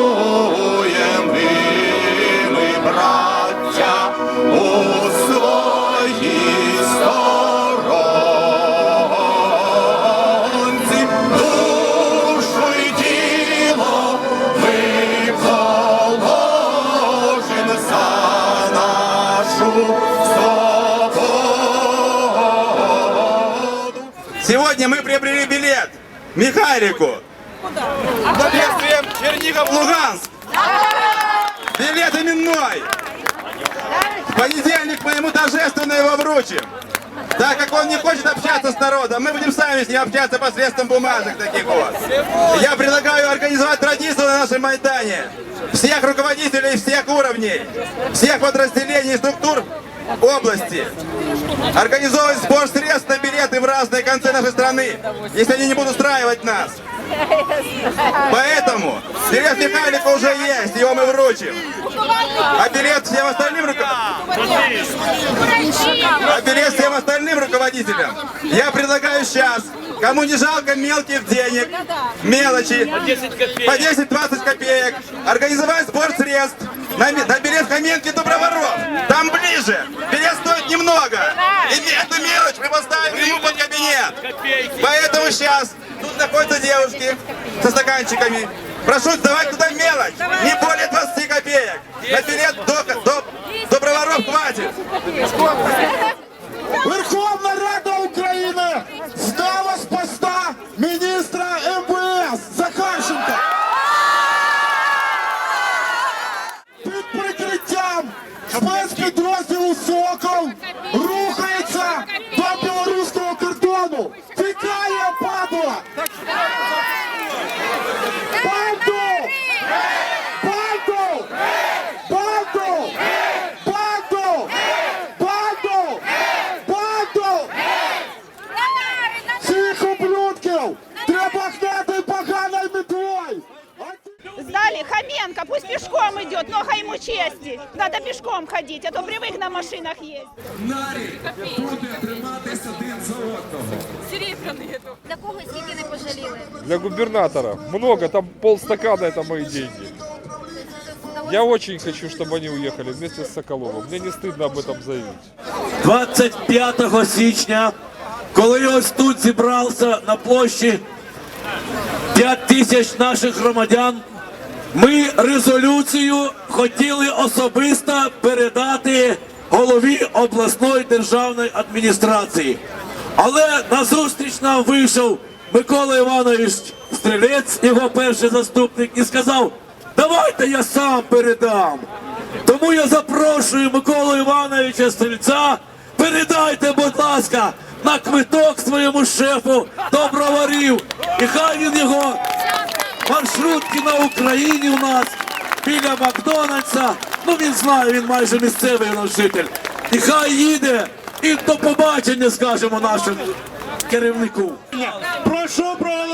запануєм і ми, браття, у своїй сторонці, душу й тіло ми положим за нашу свободу. Сегодня мы приобрели билет Михайлику. Следствием Чернигов Луганск. Билет именной. В понедельник мы ему торжественно его вручим. Так как он не хочет общаться с народом, мы будем сами с ним общаться посредством бумажек таких вот. Я предлагаю организовать традицию на нашем Майдане. Всех руководителей всех уровней, всех подразделений и структур области. Организовывать сбор средств на билеты в разные концы нашей страны, если они не будут устраивать нас. Поэтому билет Михайлика уже есть, его мы вручим. А билет всем остальным руководителям? А билет всем остальным руководителям я предлагаю сейчас, кому не жалко мелких денег, мелочи, по 10-20 копеек, организовать сбор средств на, на билет Хоменки Доброворов. Там ближе. Билет стоит немного. И эту мелочь мы поставим ему под кабинет. Поэтому сейчас тут находятся девушки со стаканчиками. Прошу давать туда мелочь. Не более 20 копеек. На билет до, до, Доброворов хватит. Верховна Рада України зняла з поста міністра МВС Захарченка. Під прикриттям спецпідрозділу Сокол пешком идет, много ему чести. Надо пешком ходить, а то привык на машинах ездить. Нарік буде триматись один за одного. Для кого скільки не пожаліли? Для губернатора. Много, там полстакана это мои деньги. Я очень хочу, чтобы они уехали вместе с Соколовым. Мне не стыдно об этом заявить. 25 січня, коли ось тут зібрався на площі 5 тисяч наших громадян, ми резолюцію хотіли особисто передати голові обласної державної адміністрації. Але на зустріч нам вийшов Микола Іванович Стрілець, його перший заступник, і сказав: давайте я сам передам. Тому я запрошую Миколу Івановича Стрільця. Передайте, будь ласка, на квиток своєму шефу до броварів. І хай він його маршрутки на Україні у нас біля Макдональдса. Ну він знає, він майже місцевий у житель. І хай їде і до побачення скажемо нашому керівнику. Прошу проголосувати